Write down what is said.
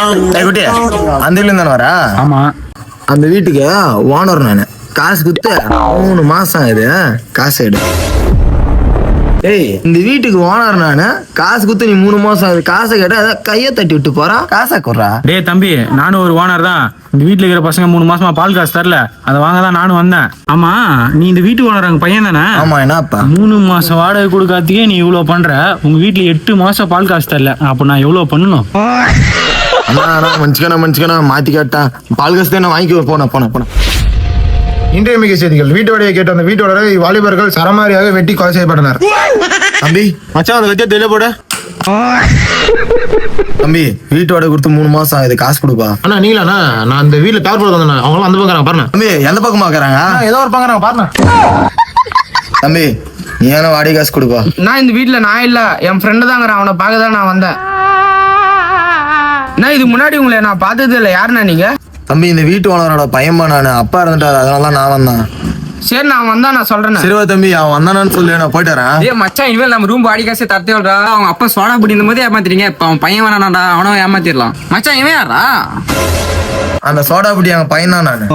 குட்டி அந்த வீட்ல தானே வரா ஆமா. அந்த வீட்டுக்கு ஓனர் நானு. காசு குத்து மூணு மாசம் ஆகுது. காசு எடு. ஏய் இந்த வீட்டுக்கு ஓனர் நானு. காசு குத்து நீ மூணு மாசம் ஆகுது. காசை கேட்டா அதான் கையை தட்டி விட்டு போறான் காசை குடுறா? டேய் தம்பி நானும் ஒரு ஓனர் தான் இந்த வீட்ல இருக்கிற பசங்க மூணு மாசமா பால் காசு தரல. அதை வாங்க தான் நானும் வந்தேன். ஆமா நீ இந்த வீட்டு ஓனர் அங்க பையன் தானே? ஆமா என்னப்பா மூணு மாசம் வாடகை கொடுக்காததுக்கே நீ இவ்வளவு பண்ற. உங்க வீட்ல எட்டு மாசம் பால் காசு தரல. அப்ப நான் எவ்வளவு பண்ணணும்? அண்ணா அண்ணா மன்னிச்சுக்கண்ணா மன்னிச்சுக்கண்ணா. மாத்தி கேட்டான் பால் காசு தான் வாங்கி போன போன போன இன்றைய மிக செய்திகள். வீட்டு வடையை கேட்ட அந்த வீட்டோட வாலிபர்கள் சரமாரியாக வெட்டி கொலை செய்யப்பட்டனர். தம்பி மச்சான் அந்த கத்தியை தெரியல போட. தம்பி வீட்டு வாடகை கொடுத்து மூணு மாசம் ஆகுது. காசு கொடுப்பா. அண்ணா நீங்களாண்ணா நான் அந்த வீட்டுல பேர் போட வந்தேன் அவங்களும் அந்த பக்கம் பாருண்ணா. தம்பி எந்த பக்கமா இருக்கிறாங்க ஏதோ ஒரு பக்கம் பாருண்ணா. தம்பி நீ ஏன்னா வாடகை காசு கொடுப்பா. நான் இந்த வீட்ல நான் இல்ல. என் ஃப்ரெண்டு தாங்கிறேன் அவனை பார்க்க தான் நான் வந்தேன். நான் இதுக்கு முன்னாடி உங்களை நான் பார்த்தது இல்லை யாருண்ணா நீங்க? தம்பி இந்த வீட்டு ஓனரோட பையன்பா நானு. அப்பா இருந்துட்டாரு அதனால தான் நான் வந்தேன். சரி நான் வந்தா நான் சொல்றேன் சரிவா தம்பி. அவன் வந்தானான்னு சொல்லி. நான் போயிட்டு வரேன். ஏய் மச்சான் இனிமேல் நம்ம ரூம் வாடி காசே தரத்தே விடுறா அவங்க அப்பா சோடா பிடி இந்த போது ஏமாத்துறீங்க இப்ப அவன் பையன் வேணாடா அவனும் ஏமாத்திடலாம். மச்சான் இவன் யாரா அந்த சோடா பிடி எங்க பையன் தான் நானு